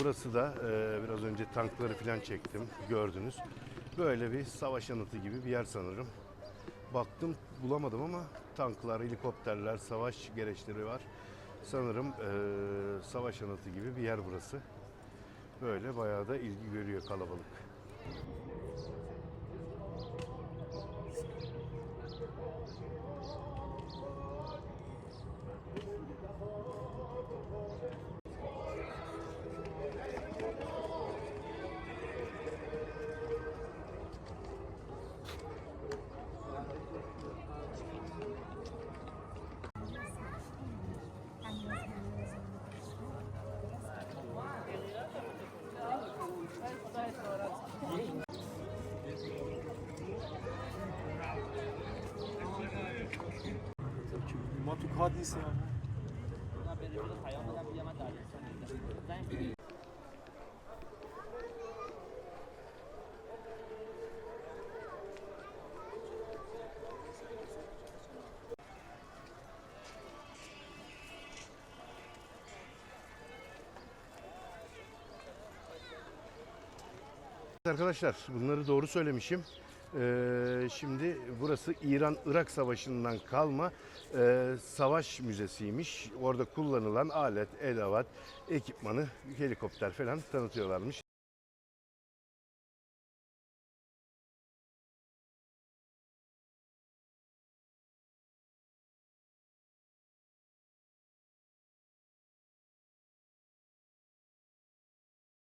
Burası da e, biraz önce tankları falan çektim gördünüz. Böyle bir savaş anıtı gibi bir yer sanırım. Baktım bulamadım ama tanklar, helikopterler, savaş gereçleri var. Sanırım e, savaş anıtı gibi bir yer burası. Böyle bayağı da ilgi görüyor kalabalık. Matu hadise ya. Arkadaşlar bunları doğru söylemişim. Ee, şimdi burası İran-Irak Savaşı'ndan kalma e, savaş müzesiymiş. Orada kullanılan alet, edevat, ekipmanı, helikopter falan tanıtıyorlarmış.